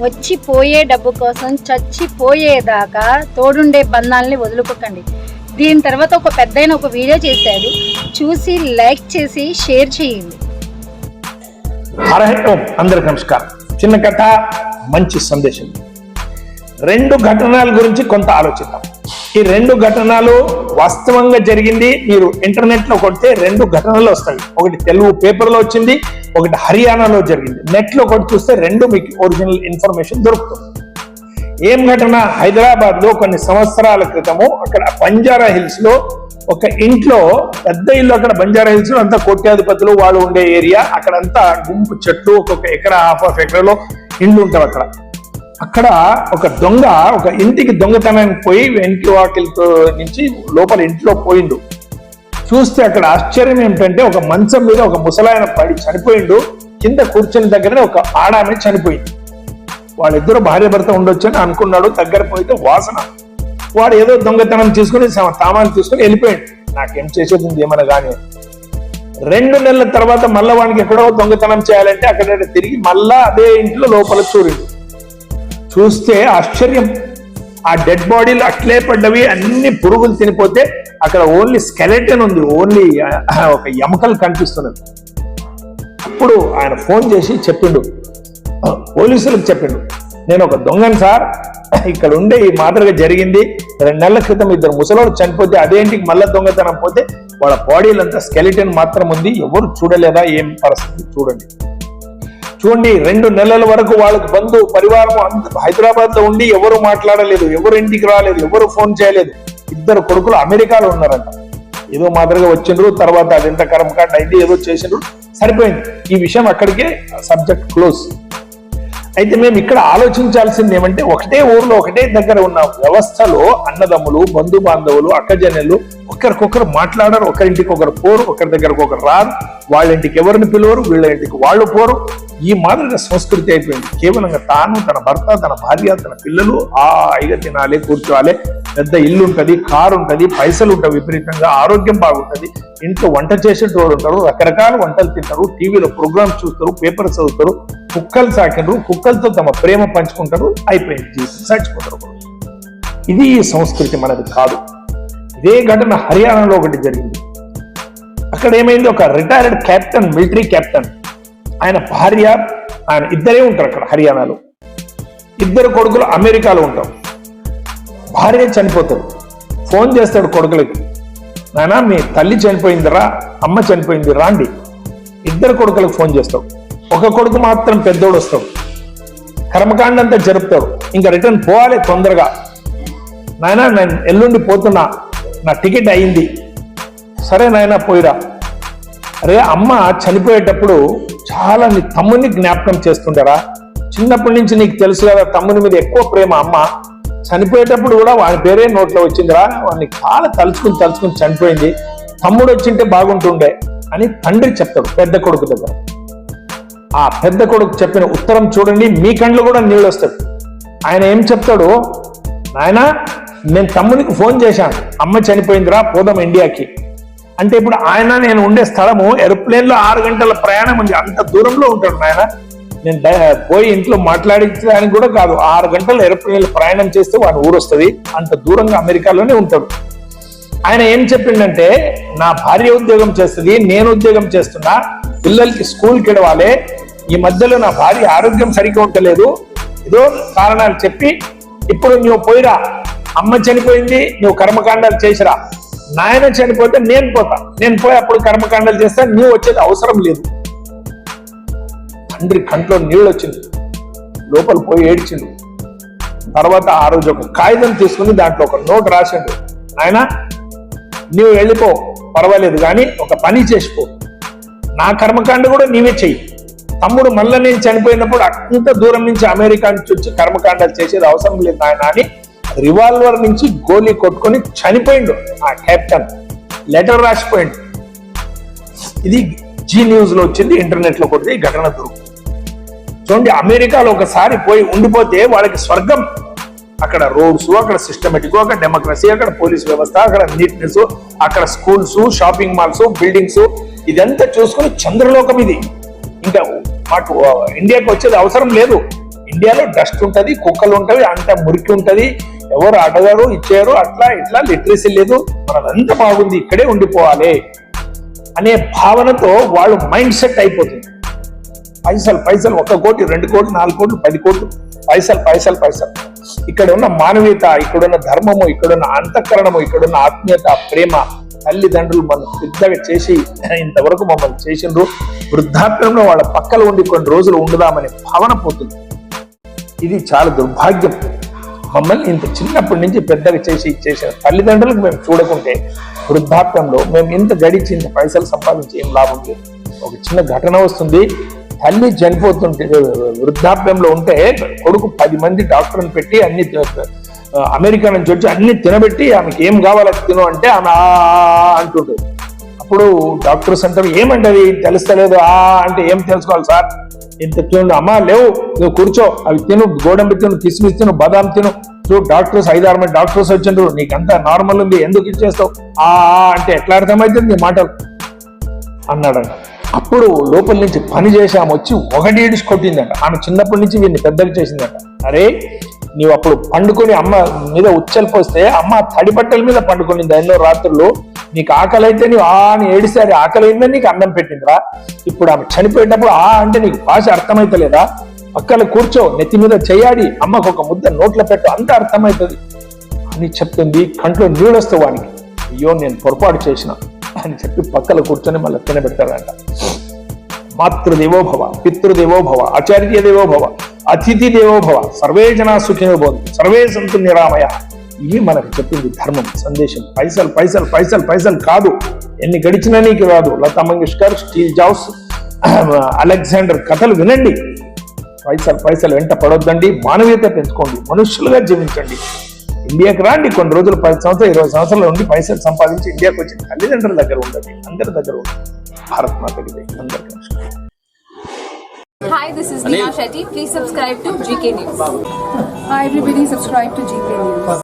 వచ్చి పోయే డబ్బు కోసం చచ్చిపోయేదాకా తోడుండే బంధాలని వదులుకోకండి. దీని తర్వాత ఒక పెద్దయిన ఒక వీడియో చేశాడు. చూసి లైక్ చేసి షేర్ చేయండి. హరహ అందరికి నమస్కారం. చిన్న కథ మంచి సందేశం. రెండు ఘటనల గురించి కొంత ఆలోచిద్దాం. ఈ రెండు ఘటనలు వాస్తవంగా జరిగింది. మీరు ఇంటర్నెట్లో కొడితే రెండు ఘటనలు వస్తాయి. ఒకటి తెలుగు పేపర్లో వచ్చింది ఒకటి హర్యానాలో జరిగింది. నెట్లో కొట్టి చూస్తే రెండు మీకు ఒరిజినల్ ఇన్ఫర్మేషన్ దొరుకుతుంది. ఏం ఘటన? హైదరాబాద్లో కొన్ని సంవత్సరాల క్రితము అక్కడ బంజారా హిల్స్లో ఒక ఇంట్లో పెద్ద ఇల్లు అక్కడ బంజారా హిల్స్లో అంతా కోట్యాధిపతులు వాళ్ళు ఉండే ఏరియా. అక్కడంతా గుంపు చెట్లు ఒక్కొక్క ఎకరా హాఫ్ ఆఫ్ ఎకరాలో ఇండ్లు ఉంటారు అక్కడ. అక్కడ ఒక దొంగ ఒక ఇంటికి దొంగతనానికి పోయి ఇంటి వాకిలితో నుంచి లోపల ఇంట్లో పోయిండు. చూస్తే అక్కడ ఆశ్చర్యం ఏంటంటే ఒక మంచం మీద ఒక ముసలాయన పడి చనిపోయిండు. కింద కూర్చుని దగ్గరనే ఒక ఆడామె చనిపోయింది. వాళ్ళిద్దరు భార్య భర్త ఉండొచ్చు అని అనుకున్నాడు. దగ్గర పోయితే వాసన. వాడు ఏదో దొంగతనం తీసుకుని సమ- తీసుకుని వెళ్ళిపోయాడు. నాకేం చేసేది ఉంది ఏమైనా కానీ. రెండు నెలల తర్వాత మళ్ళా వానికి ఎక్కడో దొంగతనం చేయాలంటే అక్కడ తిరిగి మళ్ళా అదే ఇంట్లో లోపల చూరిండు. చూస్తే ఆశ్చర్యం. ఆ డెడ్ బాడీలు అట్లే పడ్డవి అన్ని పురుగులు తినిపోతే అక్కడ ఓన్లీ స్కెలెటన్ ఉంది ఓన్లీ ఒక ఎముకలు కనిపిస్తున్నది అప్పుడు ఆయన ఫోన్ చేసి చెప్పిండు. పోలీసులకు చెప్పిండు. నేను ఒక దొంగను సార్ ఇక్కడ ఉండే ఈ మాదిరిగా జరిగింది. రెండు నెలల క్రితం ఇద్దరు ముసలోడు చనిపోతే అదేంటికి మళ్ళీ దొంగతనం పోతే వాళ్ళ బాడీలంతా స్కెలిటన్ మాత్రం ఉంది. ఎవరు చూడలేదా? ఏం పరిస్థితి? చూడండి. చూడండి రెండు నెలల వరకు వాళ్ళకి బంధు పరివారం అంత హైదరాబాద్లో ఉండి ఎవరు మాట్లాడలేదు ఎవరు ఇంటికి రాలేదు ఎవరు ఫోన్ చేయలేదు. ఇద్దరు కొడుకులు అమెరికాలో ఉన్నారంట. ఏదో మాదిరిగా వచ్చిండ్రు తర్వాత అది ఎంత కర్మకాండ అయింది ఏదో చేసిండ్రు సరిపోయింది. ఈ విషయం అక్కడికే సబ్జెక్ట్ క్లోజ్ అయితే మేము ఇక్కడ ఆలోచించాల్సింది ఏమంటే ఒకటే ఊర్లో ఒకటే దగ్గర ఉన్న వ్యవస్థలో అన్నదమ్ములు బంధు బాంధవులు అక్కజనులు ఒకరికొకరు మాట్లాడరు. ఒకరింటికి ఒకరు పోరు ఒకరి దగ్గరకు ఒకరు రారు. వాళ్ళ ఇంటికి ఎవరిని పిలవరు వీళ్ళ ఇంటికి వాళ్ళు పోరు. ఈ మాదిరిగా సంస్కృతి అయిపోయింది. కేవలంగా తాను తన భర్త తన భార్య తన పిల్లలు ఆ ఐగ తినాలి కూర్చోవాలి. పెద్ద ఇల్లు ఉంటది కారు ఉంటది పైసలు ఉంటాయి విపరీతంగా ఆరోగ్యం బాగుంటది. ఇంట్లో వంట చేసేటోళ్ళు ఉంటారు రకరకాల వంటలు తింటారు టీవీలో ప్రోగ్రామ్స్ చూస్తారు పేపర్ చదువుతారు కుక్కలు సాకిండ్రు కుక్కలతో తమ ప్రేమ పంచుకుంటారు అయిపోయింది జీవితం చచ్చిపోతారు ఇది ఈ సంస్కృతి మనది కాదు. ఇదే ఘటన హర్యానాలో ఒకటి జరిగింది. అక్కడ ఏమైంది? ఒక రిటైర్డ్ కెప్టెన్ మిలిటరీ కెప్టెన్ ఆయన భార్య ఆయన ఇద్దరే ఉంటారు అక్కడ హర్యానాలో. ఇద్దరు కొడుకులు అమెరికాలో ఉంటారు. భార్య చనిపోతాడు. ఫోన్ చేస్తాడు కొడుకులకి నాయనా మీ తల్లి చనిపోయిందిరా అమ్మ చనిపోయింది రాండి. ఇద్దరు కొడుకులకు ఫోన్ చేస్తాడు. ఒక కొడుకు మాత్రం పెద్దోడు వస్తాడు. కర్మకాండ అంతా జరుపుతాడు. ఇంకా రిటర్న్ పోవాలి తొందరగా. నాయన నేను ఎల్లుండి పోతున్నా నా టికెట్ అయింది. సరే నాయనా పోయిరా. అరే అమ్మ చనిపోయేటప్పుడు చాలా నీ తమ్ముని జ్ఞాపకం చేస్తుండరా. చిన్నప్పటి నుంచి నీకు తెలుసు కదా తమ్ముని మీద ఎక్కువ ప్రేమ అమ్మ. చనిపోయేటప్పుడు కూడా వాని పేరే నోట్లో వచ్చిందిరా. వాడిని కాల తలుచుకుని తలుచుకుని చనిపోయింది. తమ్ముడు వచ్చింటే బాగుంటుండే అని తండ్రి చెప్తాడు పెద్ద కొడుకు దగ్గర. ఆ పెద్ద కొడుకు చెప్పిన ఉత్తరం చూడండి మీ కండ్లు కూడా నీళ్ళు వస్తాడు ఆయన ఏం చెప్తాడు? నాయన నేను తమ్మునికి ఫోన్ చేశాను. అమ్మ చనిపోయిందిరా పోదాం ఇండియాకి. అంటే ఇప్పుడు ఆయన నేను ఉండే స్థలము ఎరోప్లేన్లో ఆరు గంటల ప్రయాణం ఉంది. అంత దూరంలో ఉంటాడు నాయన. నేను పోయి ఇంట్లో మాట్లాడించడానికి కూడా కాదు. ఆరు గంటలు ఎరోప్లేన్ ప్రయాణం చేస్తే వాడి ఊరొస్తుంది అంత దూరంగా అమెరికాలోనే ఉంటాడు. ఆయన ఏం చెప్పిండంటే నా భార్య ఉద్యోగం చేస్తుంది నేను ఉద్యోగం చేస్తున్నా పిల్లలకి స్కూల్కి ఇడవాలి ఈ మధ్యలో నా భార్య ఆరోగ్యం సరిగ్గా ఉండలేదు. ఏదో కారణాలు చెప్పి ఇప్పుడు నువ్వు పోయిరా. అమ్మ చనిపోయింది నువ్వు కర్మకాండాలు చేసిరా. నాయన చనిపోతే నేను పోతా. నేను పోయి అప్పుడు కర్మకాండాలు చేస్తా నువ్వు వచ్చేది అవసరం లేదు. తండ్రి కంట్లో నీళ్ళు వచ్చింది. లోపల పోయి ఏడ్చిండు తర్వాత ఆ రోజు ఒక కాగితం తీసుకుని దాంట్లో ఒక నోట్ రాసిండు. ఆయన నీవు వెళ్ళిపో పర్వాలేదు కానీ ఒక పని చేసిపో. నా కర్మకాండ కూడా నీవే చెయ్యి. తమ్ముడు మళ్ళీ నేను చనిపోయినప్పుడు అంత దూరం నుంచి అమెరికా నుంచి వచ్చి కర్మకాండాలు చేసేది అవసరం లేదు ఆయన అని రివాల్వర్ నుంచి గోలీ కొట్టుకొని చనిపోయిండు ఆ కెప్టెన్. లెటర్ రాసిపోయిండు. ఇది జీ న్యూస్లో వచ్చింది ఇంటర్నెట్లో కొడితే ఈ ఘటన దొరుకుతుంది. చూడండి అమెరికాలో ఒకసారి పోయి ఉండిపోతే వాళ్ళకి స్వర్గం. అక్కడ రోడ్స్ అక్కడ సిస్టమేటిక్ అక్కడ డెమోక్రసీ అక్కడ పోలీస్ వ్యవస్థ అక్కడ నీట్నెస్ అక్కడ స్కూల్స్ షాపింగ్ మాల్స్ బిల్డింగ్స్ ఇదంతా చూసుకుని చంద్రలోకం ఇది. ఇంకా మాకు ఇండియాకి వచ్చేది అవసరం లేదు. ఇండియాలో డస్ట్ ఉంటుంది కుక్కలు ఉంటవి అంత మురికి ఉంటది. ఎవరు అడగరు ఇచ్చారు అట్లా ఇట్లా లిటరసీ లేదు. మనదంతా బాగుంది ఇక్కడే ఉండిపోవాలి. అనే భావనతో వాళ్ళు మైండ్ సెట్ అయిపోతుంది పైసలు పైసలు ఒక కోటి రెండు కోట్లు నాలుగు కోట్లు పది కోట్లు. పైసలు పైసలు పైసలు. ఇక్కడ ఉన్న మానవీయత ఇక్కడున్న ధర్మము ఇక్కడున్న అంతఃకరణము ఇక్కడున్న ఆత్మీయత ప్రేమ తల్లిదండ్రులు మనం పెద్దగా చేసి ఇంతవరకు మమ్మల్ని చేసిండ్రు. వృద్ధాప్యంలో వాళ్ళ పక్కన ఉండి కొన్ని రోజులు ఉండుదామనే భావన పోతుంది. ఇది చాలా దుర్భాగ్యం. మమ్మల్ని ఇంత చిన్నప్పటి నుంచి పెద్దగా చేసి చేసిన తల్లిదండ్రులకు మేము చూడకుంటే వృద్ధాప్యంలో మేము ఇంత గడిచి ఇంత పైసలు సంపాదించి ఏం లాభం లేదు. ఒక చిన్న ఘటన వస్తుంది. తల్లి చనిపోతుంటే వృద్ధాప్యంలో ఉంటే కొడుకు పది మంది డాక్టర్ని పెట్టి అన్ని అమెరికా నుంచి వచ్చి అన్ని తినబెట్టి ఆమెకి ఏం కావాలో తిను అంటే ఆమె ఆ అంటుంటుంది. అప్పుడు డాక్టర్స్ అంటారు ఏమంటది? తెలుస్తలేదు. ఆ అంటే ఏం తెలుసుకోవాలి సార్? ఇంత తిను అమ్మా లేవు. నువ్వు కూర్చో. అవి తిను. గోడంబి తిను. కిస్మిస్ తిను. బాదాం తిను. చూడు డాక్టర్స్ ఐదారు మంది డాక్టర్స్ వచ్చిండ్రు నీకంతా నార్మల్ ఉంది. ఎందుకు ఇచ్చేస్తావు? ఆ ఆ అంటే ఎట్లా అర్థమవుతుంది నీ మాటలు? అన్నాడంట. అప్పుడు లోపల నుంచి పని చేసాము వచ్చి ఒకటి ఏడిచి కొట్టిందంట. ఆమె చిన్నప్పటి నుంచి వీడిని పెద్దగా చేసిందంట. అరే నీవు అప్పుడు పండుకొని అమ్మ మీద ఉచ్చలు పోస్తే అమ్మ తడి బట్టల మీద పండుకొనింది. ఎన్నో రాత్రులు నీకు ఆకలి అయితే నీవు ఆ అని ఏడిసారి ఆకలి అయిందని నీకు అన్నం పెట్టిందిరా. ఇప్పుడు ఆమె చనిపోయేటప్పుడు ఆ అంటే నీకు భాష అర్థమైతలేదా? పక్కన కూర్చో నెత్తి మీద చేయాడి అమ్మకు ఒక ముద్ద నోట్లో పెట్టు అంత అర్థమవుతుంది అని చెప్తుంది. కంట్లో నీళ్ళొస్తే వానికి. అయ్యో నేను పొరపాటు చేసిన. అని చెప్పి పక్కన కూర్చొని మళ్ళీ తినబెడతాడంట మాతృదేవోభవ పితృదేవోభవ ఆచార్య దేవోభవ అతిథి దేవోభవ సర్వే జనా సుఖినో భవంతు సర్వే సంతు నిరామయ. ఇవి మనకు చెప్పింది ధర్మం సందేశం. పైసలు పైసలు పైసలు పైసలు కాదు. ఎన్ని గడిచినా నీకు రాదు. Lata Mangeshkar Steve Jobs Alexander కథలు వినండి. పైసలు పైసలు వెంట పడొద్దండి. మానవీయత పెంచుకోండి. మనుషులుగా జీవించండి. ఇండియాకి రాండి కొన్ని రోజులు పది సంవత్సరాలు ఇరవై సంవత్సరాలు ఉండి పైసలు సంపాదించి ఇండియాకి వచ్చి తల్లిదండ్రుల దగ్గర ఉండండి అందరి దగ్గర ఉండండి భారత్ మాతకి. అందరికీ నమస్కారం Hi, this is Neha Shetty. Please subscribe to GK News. Hi everybody, subscribe to GK News.